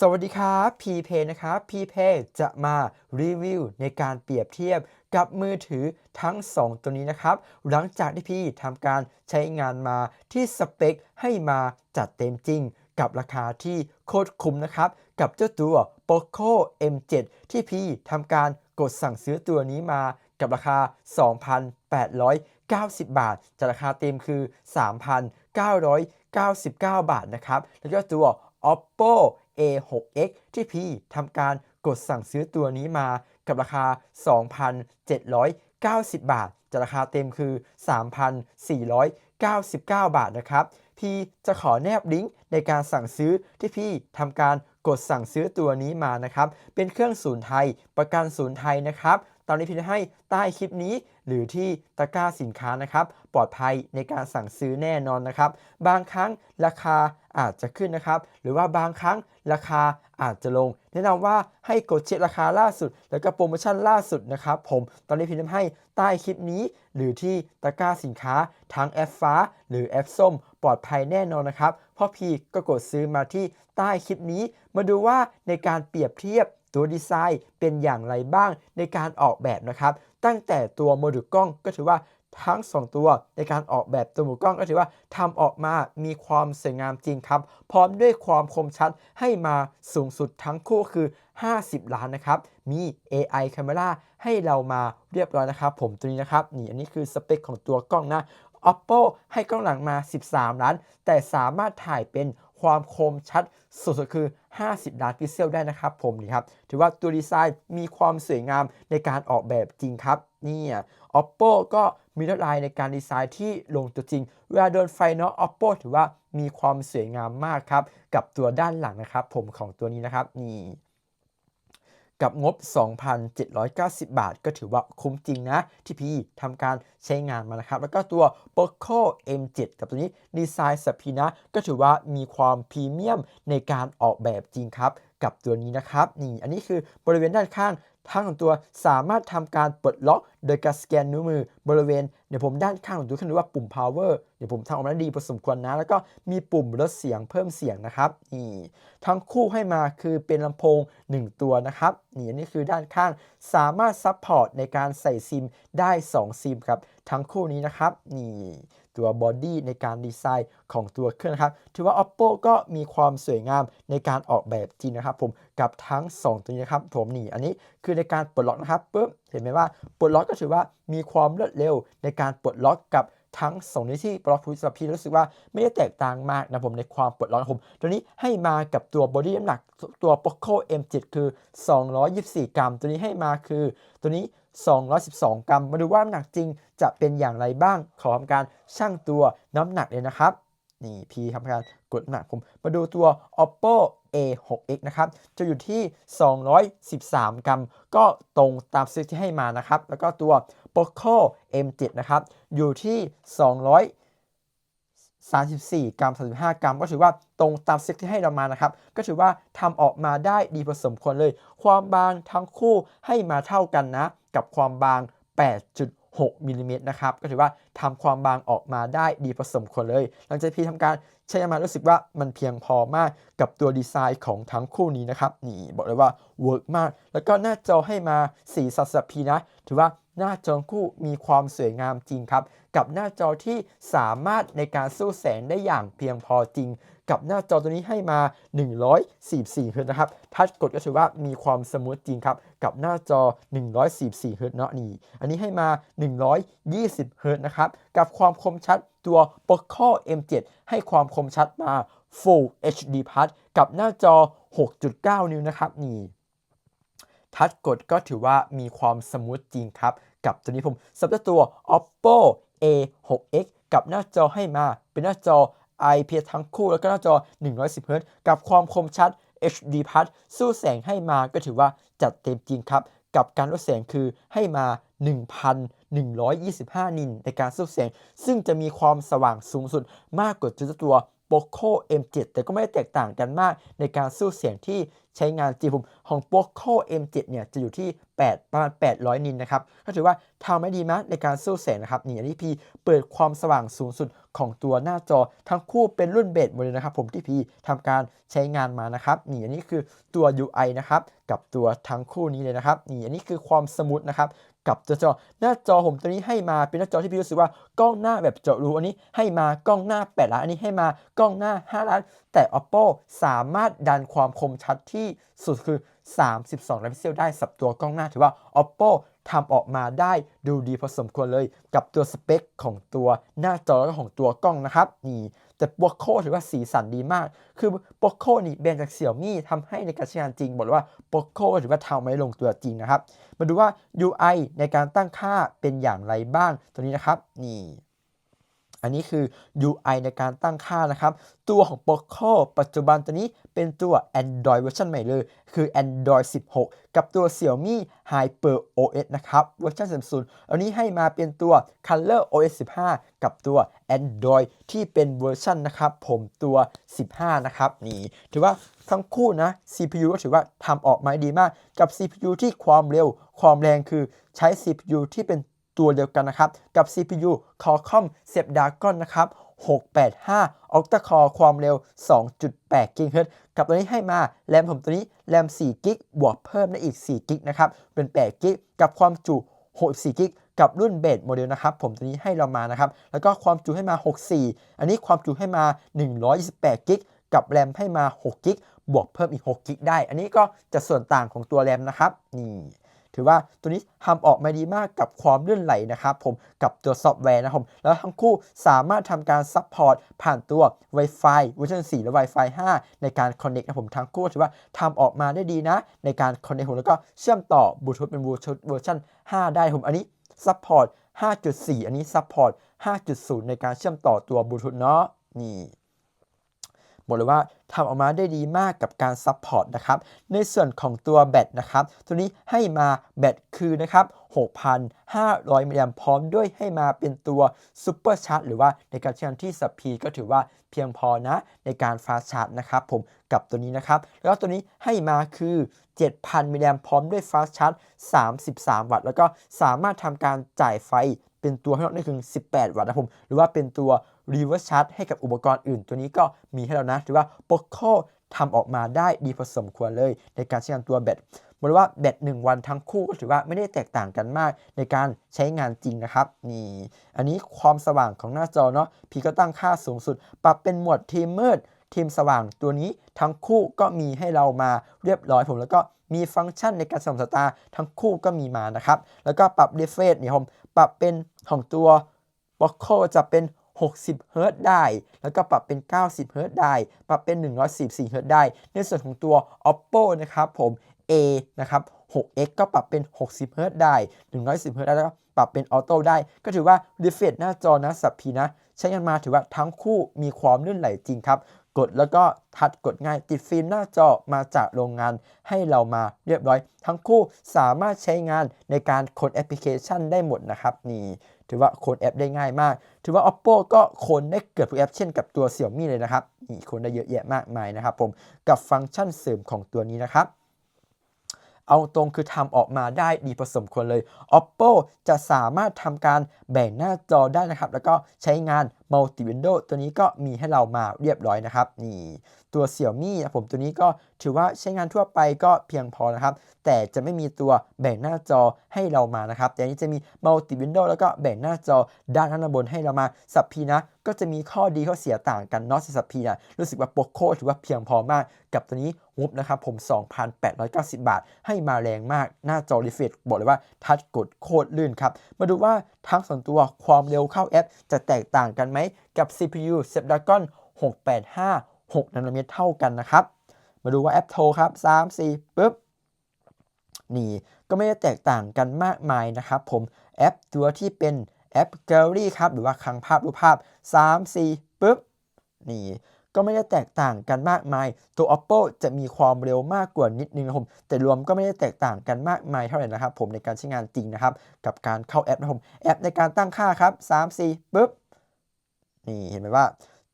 สวัสดีครับพีเพนะครับพีเพจะมารีวิวในการเปรียบเทียบกับมือถือทั้ง 2 ตัวนี้นะครับ หลังจากที่พี่ทำการใช้งานมาที่สเปคให้มาจัดเต็มจริง กับราคาที่โคตรคุ้มนะครับ กับเจ้าตัว Poco M7 ที่พี่ทำการกดสั่งซื้อตัวนี้มากับราคา 2,890 บาท จากราคาเต็มคือ 3,999 บาทนะครับ แล้วก็ตัว oppo a6x ที่พี่ทำการกดสั่งซื้อตัวนี้มากับราคา 2,790 บาทจากราคาเต็มคือ 3,499 บาทนะครับ พี่จะขอแนบลิงก์ในการสั่งซื้อที่พี่ทำการกดสั่งซื้อตัวนี้มานะครับ เป็นเครื่องศูนย์ไทยประกันศูนย์ไทยนะครับ ตอนนี้พี่จะให้ใต้คลิปนี้ หรือที่ตะกร้าสินค้านะครับ ปลอดภัยในการสั่งซื้อแน่นอนนะครับ บางครั้งราคาอาจจะขึ้นนะครับ หรือว่าบางครั้งราคาอาจจะลง แนะนำว่าให้กดเช็คราคาล่าสุด แล้วก็โปรโมชั่นล่าสุดนะครับผมตอนนี้พี่ทำให้ใต้คลิปนี้ หรือที่ตะกร้าสินค้าทั้งแอปฟ้า หรือแอปส้ม ปลอดภัยแน่นอนนะครับเพราะพี่ก็กดซื้อมาที่ใต้คลิปนี้ มาดูว่าในการเปรียบเทียบ ตัวดีไซน์เป็นอย่างไรบ้างในการออกแบบนะครับ ตั้งแต่ตัวโมดูลกล้องก็ถือว่าทั้ง 2 ตัวในการออกแบบตัวหมูกล้องก็ถือว่าทำออกมามีความสวยงามจริงครับ พร้อมด้วยความคมชัดให้มาสูงสุดทั้งคู่คือ 50 ล้านนะครับ มี AI Camera ให้เรามาเรียบร้อยนะครับ ผมตัวนี้นะครับ นี่อันนี้คือสเปคของตัวกล้องนะ Oppo ให้กล้องหลังมา 13 ล้าน แต่สามารถถ่ายเป็น ความคมชัดสุดๆคือ 50 ล้านพิกเซลได้นะครับผมนี่ครับ ถือว่าตัวดีไซน์มีความสวยงามในการออกแบบจริงครับนี่ Oppo ก็มีลวดลายในการดีไซน์ที่ลงตัวจริง เวลาโดนไฟเนาะ Oppo ถือว่ามีความสวยงามมากครับ กับตัวด้านหลังนะครับ ผมของตัวนี้นะครับนี่ กับงบ 2,790 บาท ก็ถือว่าคุ้มจริงนะ ที่พี่ทำการใช้งานมานะครับ แล้วก็ตัว Poco M7 กับตัวนี้ดีไซน์สัพีนะ ก็ถือว่ามีความพรีเมียมในการออกแบบจริงครับ กับตัวนี้นะครับ นี่ อันนี้คือบริเวณด้านข้างทั้งของตัวสามารถทำการปลดล็อกโดยการสแกนนิ้วมือบริเวณ เดี๋ยวผมด้านข้างของตัวขึ้นว่าปุ่ม power เดี๋ยวผมทำออกมาดีพอสมควรนะ แล้วก็มีปุ่มลดเสียงเพิ่มเสียงนะครับนี่ทั้งคู่ให้มาคือเป็นลำโพง 1 ตัวนะครับนี่อันนี้คือด้านข้างสามารถซัพพอร์ตในการใส่ซิมได้ 2 ซิมครับทั้งคู่นี้นะครับนี่ตัวบอดี้ในการดีไซน์ของตัวเครื่องนะครับถือว่า oppo ก็มีความสวยงามในการออกแบบจริงนะครับผม กับทั้ง 2 ตัวนี้นะครับผมนี่อันนี้คือในการปลดล็อกนะครับปุ๊บเห็นไหมว่าปลดล็อกก็ถือว่ามีความรวดเร็วในการปลดล็อกกับทั้งสองนี้ที่ปลดล็อกสำหรับพี่รู้สึกว่าไม่ได้แตกต่างมากนะผมในความปลดล็อกผมตัวนี้ให้มากับตัวบอดี้น้ำหนักตัว Poco M7 คือ 224 กรัม ตัวนี้ให้มาคือตัวนี้ 212 กรัม มาดูว่าน้ำหนักจริงจะเป็นอย่างไรบ้างขอทำการชั่งตัวน้ำหนักเลยนะครับนี่พีทำการกดน้ำหนักผมมาดูตัว oppo a6x นะครับจะอยู่ที่ 213 กรัม ก็ตรงตามซื้อที่ให้มานะครับ แล้วก็ตัว poco m7 นะครับ อยู่ที่234 กรัม 35 กรัม ก็ถือว่าตรงตามเซ็ตที่ให้เรามานะครับ ก็ถือว่าทำออกมาได้ดีพอสมควรเลย ความบางทั้งคู่ให้มาเท่ากันนะ กับความบาง 8.6มิลลิเมตรนะครับ ก็ถือว่าทำความบางออกมาได้ดีพอสมควรเลย หลังจากพี่ทำการ ใช้มารู้สึกว่ามันเพียงพอมากกับตัวดีไซน์ของทั้งคู่นี้นะครับนี่บอกเลยว่าเวิร์กมาก แล้วก็หน้าจอให้มาสีสัสพีนะ ถือว่า หน้าจอคู่มีความสวยงามจริงครับ กับหน้าจอที่สามารถในการสู้แสงได้อย่างเพียงพอจริง กับหน้าจอตัวนี้ให้มา 144เฮิร์ตนะครับทัชกดก็ถือว่ามีความสมูทจริงครับ กับหน้าจอ 144เฮิร์ตเนาะนี่ อันนี้ให้มา 120เฮิร์ตนะครับ กับความคมชัดตัว Poco M7 ให้ความคมชัดมา Full HD Plus กับหน้าจอ 6.9 นิ้วนะครับนี่ ทัชกดก็ถือว่ามีความสมูทจริงครับ กับตัวนี้ผมสำหรับตัว oppo a6x กับหน้าจอให้มาเป็นหน้าจอ IPS ทั้งคู่แล้วก็หน้าจอ 110 Hz กับความคมชัด HD Plus สู้แสงให้มาก็ถือว่าจัดเต็มจริงครับ กับการลดแสงคือให้มา 1,125 นินในการสู้แสง ซึ่งจะมีความสว่างสูงสุดมากกว่าตัว Poco M7 แต่ก็ไม่ได้แตกต่างกันมากในการสู้เสียงที่ใช้งานจริงผมของ Poco M7 เนี่ยจะอยู่ที่ 8 ประมาณ 800 นินนะครับ ก็ถือว่าทำไม่ดีมากในการสู้แสงนะครับ นี่อันนี้พีเปิดความสว่างสูงสุด ของตัวหน้าจอทั้งคู่เป็นรุ่นเบสหมดเลยนะครับ ผมที่พีทำการใช้งานมานะครับนี่อันนี้คือตัว UI นะครับกับตัวทั้งคู่นี้เลยนะครับนี่อันนี้คือความสมูทนะครับกับตัวจอหน้าจอผมตัวนี้ให้มาเป็นหน้าจอที่พี่รู้สึกว่ากล้องหน้าแบบเจาะรูอันนี้ให้มากล้องหน้า 8 ล้าน อันนี้ให้มากล้องหน้า 5 ล้าน แต่ oppo สามารถดันความคมชัดที่สุดคือ 32 ล้านพิกเซลได้สับตัวกล้องหน้าถือว่า oppo ทำออกมาได้ดูดีพอสมควรเลย กับตัวสเปคของตัวหน้าจอและของตัวกล้องนะครับนี่แต่โปโคถือว่าสีสันดีมาก คือโปโคนี่แบรนด์จากเสี่ยวมี่ทำให้ในการใช้งานจริง บอกเลยว่าโปโคถือว่าทำไม่ลงตัวจริงนะครับ มาดูว่า UI ในการตั้งค่าเป็นอย่างไรบ้างตัวนี้นะครับนี่ อันนี้คือ UI ในการตั้งค่านะครับ ตัวของ Poco ปัจจุบันตัวนี้เป็นตัว Android เวอร์ชันใหม่เลย คือ Android 16 กับตัว Xiaomi Hyper OS นะครับ เวอร์ชัน30อันนี้ให้มาเป็นตัว Color OS 15 กับตัว Android ที่เป็นเวอร์ชันนะครับ ผมตัว 15 นะครับ นี่ ถือว่าทั้งคู่นะ CPU ก็ถือว่าทำออกมาดีมาก กับ CPU ที่ความเร็ว ความแรงคือใช้ CPU ที่เป็น ตัวเดียวกันนะครับ กับ CPU Qualcomm Snapdragon นะครับ 685 Octa Core ความเร็ว 2.8 GHz กับตัวนี้ให้มา แรมผมตัวนี้ แรม4กิกบวกเพิ่มได้อีก4กิกนะครับ เป็น8กิกกับความจุ64กิกกับรุ่นเบสโมเดลนะครับ ผมตัวนี้ให้เรามานะครับ แล้วก็ความจุให้มา 64 อันนี้ความจุให้มา 128กิกกับแรมให้มา6กิกบวกเพิ่มอีก6กิกได้ อันนี้ก็จะส่วนต่างของตัวแรมนะครับ นี่ ถือว่าตัวนี้ทำออกมาดีมากกับความลื่นไหลนะครับผมกับตัวซอฟต์แวร์นะครับผมแล้วทั้งคู่สามารถทำการซัพพอร์ตผ่านตัว Wi-Fi เวอร์ชัน4และ Wi-Fi 5 ในการ Connect นะผมทั้งคู่ถือว่าทำออกมาได้ดีนะ ในการ Connect ผมแล้วก็เชื่อมต่อบลูทูธเป็นบลูทูธเวอร์ชัน5 ได้ผมอันนี้ซัพพอร์ต5.4 อันนี้ซัพพอร์ต5.0 ในการเชื่อมต่อตัวบลูทูธเนาะนี่ บอกเลยว่าทำออกมาได้ดีมากกับการซัพพอร์ตนะครับในส่วนของตัวแบตนะครับตัวนี้ให้มาแบตคือนะครับ6,500มิลลิแอมพร้อมด้วยให้มาเป็นตัวซูเปอร์ชาร์จหรือว่าในการช้งานที่สปีดก็ถือว่าเพียงพอนะในการฟาชาร์จนะครับผมกับตัวนี้นะครับ แล้วตัวนี้ให้มาคือ 7,000มิลลิแอมพร้อมด้วยฟาสชาร์จ33 วัตต์ แล้วก็สามารถทำการจ่ายไฟเป็นตัวให้เราได้ถึง 18 วัตต์นะผม หรือว่าเป็นตัว reverse charge ให้กับอุปกรณ์อื่น ตัวนี้ก็มีให้แล้วนะถือว่า Poco ทำออกมาได้ดีพอสมควรเลย ในการใช้งานตัวแบตบอกเลยว่าแบต1วันทั้งคู่ก็ถือว่าไม่ได้แตกต่างกันมากในการใช้งานจริงนะครับนี่อันนี้ความสว่างของหน้าจอเนาะพี่ก็ตั้งค่าสูงสุด ปรับเป็นหมวดทีมมืดทีมสว่างตัวนี้ทั้งคู่ก็มีให้เรามาเรียบร้อยผมแล้วก็มีฟังก์ชันในการส่องสายตาทั้งคู่ก็มีมานะครับ แล้วก็ปรับ refresh นี่ผมปรับเป็นของตัว Poco จะเป็น 60 เฮิรตซ์ได้ แล้วก็ปรับเป็น 90 เฮิรตซ์ได้ ปรับเป็น 144 เฮิรตซ์ได้ ในส่วนของตัว Oppo นะครับผม A นะครับ 6x ก็ปรับเป็น 60 เฮิรตซ์ได้ 110 เฮิรตซ์ได้แล้วก็ปรับเป็นออโต้ได้ ก็ถือว่า refresh หน้าจอนะสับพีนะ ใช้งานมาถือว่าทั้งคู่มีความลื่นไหลจริงครับ กดแล้วก็ทัดกดง่ายติดฟิล์มหน้าจอมาจากโรงงานให้เรามาเรียบร้อย ทั้งคู่สามารถใช้งานในการโค้ดแอปพลิเคชันได้หมดนะครับนี่ ถือว่าโค้ดแอปได้ง่ายมาก ถือว่า oppo ก็โค้ดได้เกือบทุกแอปเช่นกับตัว xiaomi เลยนะครับนี่โค้ดได้เยอะแยะมากมายนะครับผมกับฟังก์ชันเสริมของตัวนี้นะครับเอาตรงคือทำออกมาได้ดีพอสมควรเลย oppo จะสามารถทำการแบ่งหน้าจอได้นะครับ แล้วก็ใช้งาน multi window ตัวนี้ก็มีให้เรามาเรียบร้อยนะครับ นี่ ตัว Xiaomi นะผมตัวนี้ก็ถือว่าใช้งานทั่วไปก็เพียงพอนะครับ แต่จะไม่มีตัวแบ่งหน้าจอให้เรามานะครับ แต่อันนี้จะมี multi window แล้วก็แบ่งหน้าจอด้านข้างบนให้เรามาสับพีนะ ก็จะมีข้อดีข้อเสียต่างกันนอะสับพีนะรู้สึกว่า Poco ถือว่าเพียงพอมากกับตัวนี้งบนะครับผม 2,890 บาท ให้มาแรงมากหน้าจอ refresh บอกเลยว่าทัชกดโคตรลื่นครับ มาดูว่าทั้งส่วนตัวความเร็วเข้าแอป จะแตกต่างกันไหมกับ CPU Snapdragon 685 6 นาโนเมตรเท่ากันนะครับ มาดูว่าแอปโทรครับ 3 4ปึ๊บ นี่ก็ไม่ได้แตกต่างกันมากมายนะครับ ผมแอปตัวที่เป็นแอป Gallery ครับ หรือว่าคลังภาพรูปภาพ 3 4ปึ๊บ นี่ก็ไม่ได้แตกต่างกันมากมาย ตัว oppo จะมีความเร็วมากกว่านิดนึงนะครับผมแต่รวมก็ไม่ได้แตกต่างกันมากมายเท่าไหร่นะครับ ผมในการใช้งานจริงนะครับ กับการเข้าแอปนะครับผมแอปในการตั้งค่าครับ3 4ปึ๊บ นี่เห็นไหมว่า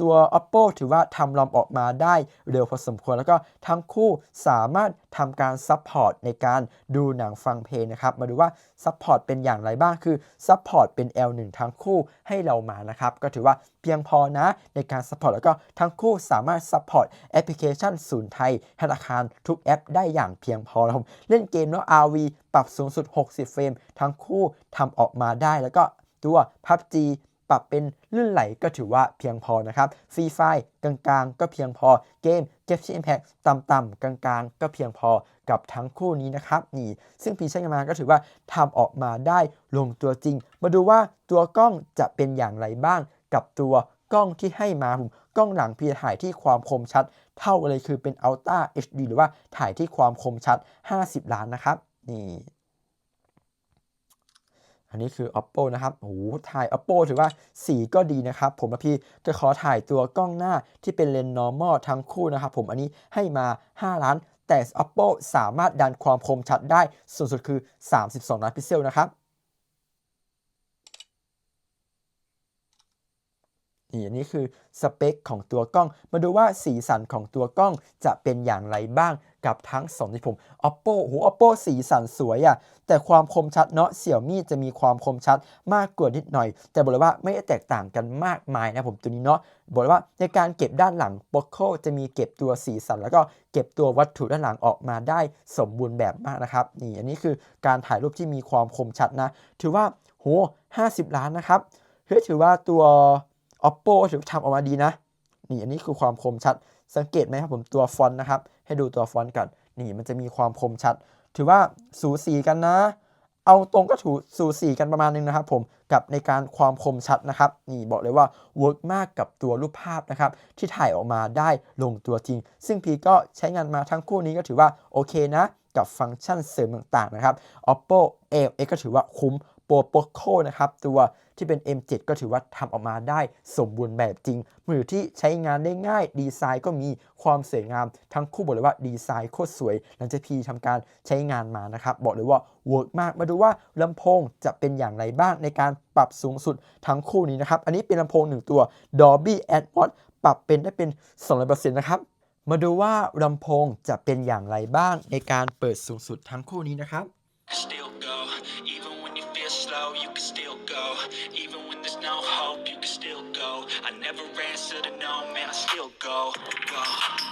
ตัว oppo ถือว่าทำลำออกมาได้เร็วพอสมควร แล้วก็ทั้งคู่สามารถทำการซัพพอร์ตในการดูหนังฟังเพลงนะครับ มาดูว่าซัพพอร์ตเป็นอย่างไรบ้าง คือซัพพอร์ตเป็น L1 ทั้งคู่ให้เรามานะครับ ก็ถือว่าเพียงพอนะในการซัพพอร์ตแล้วก็ทั้งคู่สามารถซัพพอร์ตแอปพลิเคชันศูนย์ไทยธนาคารทุกแอปได้อย่างเพียงพอแล้วผมเล่นเกมเนาะ RV ปรับสูงสุด 60 เฟรม ทั้งคู่ทำออกมาได้แล้วก็ตัว PUBG ปรับเป็นลื่นไหลก็ถือว่าเพียงพอนะครับฟรีไฟกลางๆ ก็เพียงพอเกม g e t Impact ต่ำๆกลางๆ ก็เพียงพอกับทั้งคู่นี้นะครับนี่ ซึ่งพีช้งานมาก็ถือว่าทำออกมาได้ลงตัวจริง มาดูว่าตัวกล้องจะเป็นอย่างไรบ้าง กับตัวกล้องที่ให้มาผมกล้องหลังพีถ่ายที่ความคมชัด เท่ากันเลยคือเป็น Ultra HD หรือว่าถ่ายที่ความคมชัด 50 ล้านนะครับนี่ อันนี้คือ oppo นะครับโอ้โหถ่าย oppo ถือว่าสีก็ดีนะครับ ผมและพี่จะขอถ่ายตัวกล้องหน้าที่เป็นเลนส์ normal ทั้งคู่นะครับ ผมอันนี้ให้มา 5 ล้านแต่ oppo สามารถดันความคมชัดได้สูงสุดคือ 32 ล้านพิกเซลนะครับ นี่อันนี้คือสเปคของตัวกล้อง มาดูว่าสีสันของตัวกล้องจะเป็นอย่างไรบ้างกับทั้งสองที่ผม oppo โห oppo สีสันสวยอะ่ะ แต่ความคมชัดเนาะ xiaomi จะมีความคมชัดมากกว่านิดหน่อย แต่บอกเลยว่าไม่ได้แตกต่างกันมากมายนะผมตัวนี้เนาะบอกเลยว่าในการเก็บด้านหลัง poco จะมีเก็บตัวสีสัน แล้วก็เก็บตัววัตถุด้านหลังออกมาได้สมบูรณ์แบบมากนะครับนี่อันนี้คือการถ่ายรูปที่มีความคมชัดนะ ถือว่าโห50 ล้านนะครับเฮ้ยถือว่าตัว oppo ถือทำออกมาดีนะ นี่อันนี้คือความคมชัด สังเกตไหมครับผมตัวฟอนต์นะครับ ให้ดูตัวฟอนต์ก่อนนี่มันจะมีความคมชัด ถือว่าสูสีกันนะ เอาตรงก็ถูสูสีกันประมาณนึงนะครับผม กับในการความคมชัดนะครับ นี่บอกเลยว่าเวิร์กมากกับตัวรูปภาพนะครับ ที่ถ่ายออกมาได้ลงตัวจริง ซึ่งพีก็ใช้งานมาทั้งคู่นี้ก็ถือว่าโอเคนะกับฟังก์ชันเสริมต่างๆนะครับ oppo a x ก็ถือว่าคุ้ม โปรโปโคนะครับตัวที่เป็น M7 ก็ถือว่าทำออกมาได้สมบูรณ์แบบจริงมือที่ใช้งานได้ง่าย ดีไซน์ก็มีความสวยงามทั้งคู่บอกเลยว่าดีไซน์โคตรสวย หลังจากพีทำการใช้งานมานะครับ บอกเลยว่าเวิร์กมากมาดูว่าลำโพงจะเป็นอย่างไรบ้างในการปรับสูงสุดทั้งคู่นี้นะครับ อันนี้เป็นลำโพงหนึ่งตัว Dolby Atmos ปรับเป็นได้เป็น 200%นะครับมาดูว่าลำโพงจะเป็นอย่างไรบ้างในการเปิดสูงสุดทั้งคู่นี้นะครับ I never answer to no, man, I still go. Go,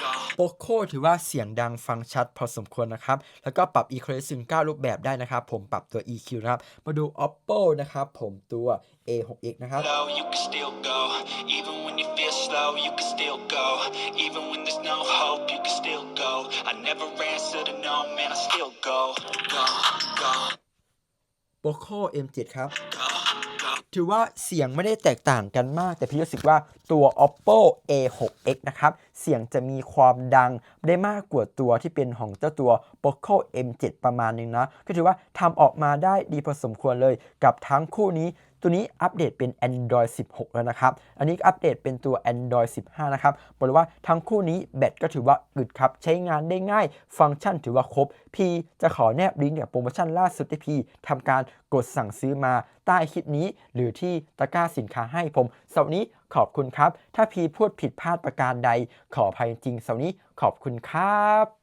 go. โปโคถือว่าเสียงดังฟังชัดพอสมควรนะครับ แล้วก็ปรับ equalization 9รูปแบบได้นะครับ ผมปรับตัว EQ นะครับ มาดู oppo นะครับ ผมตัว a6x นะครับ Low, you can still go. Even when you feel slow, you can still go. Even when there's no hope, you can still go. I never answer to no, man, I still go. Go, go, poco m7 ครับ go, go. ถือว่าเสียงไม่ได้แตกต่างกันมาก แต่พี่รู้สึกว่าตัว oppo a6x นะครับเสียงจะมีความดังได้มากกว่าตัวที่เป็นของเจ้าตัว poco m7 ประมาณนึงนะ ก็ถือว่าทำออกมาได้ดีพอสมควรเลยกับทั้งคู่นี้ตัวนี้อัปเดตเป็น Android 16 แล้วนะครับ อันนี้อัปเดตเป็นตัว Android 15 นะครับ บอกเลยว่าทั้งคู่นี้แบตก็ถือว่าอึดครับ ใช้งานได้ง่าย ฟังก์ชันถือว่าครบ พี่จะขอแนบลิงก์กับโปรโมชั่นล่าสุดที่พี่ทำการกดสั่งซื้อมาใต้คลิปนี้ หรือที่ตะกร้าสินค้าให้ผมสำหรับวันนี้ ขอบคุณครับ ถ้าพีพูดผิดพลาดประการใด ขออภัยจริงเสำหรับวันนี้ขอบคุณครับ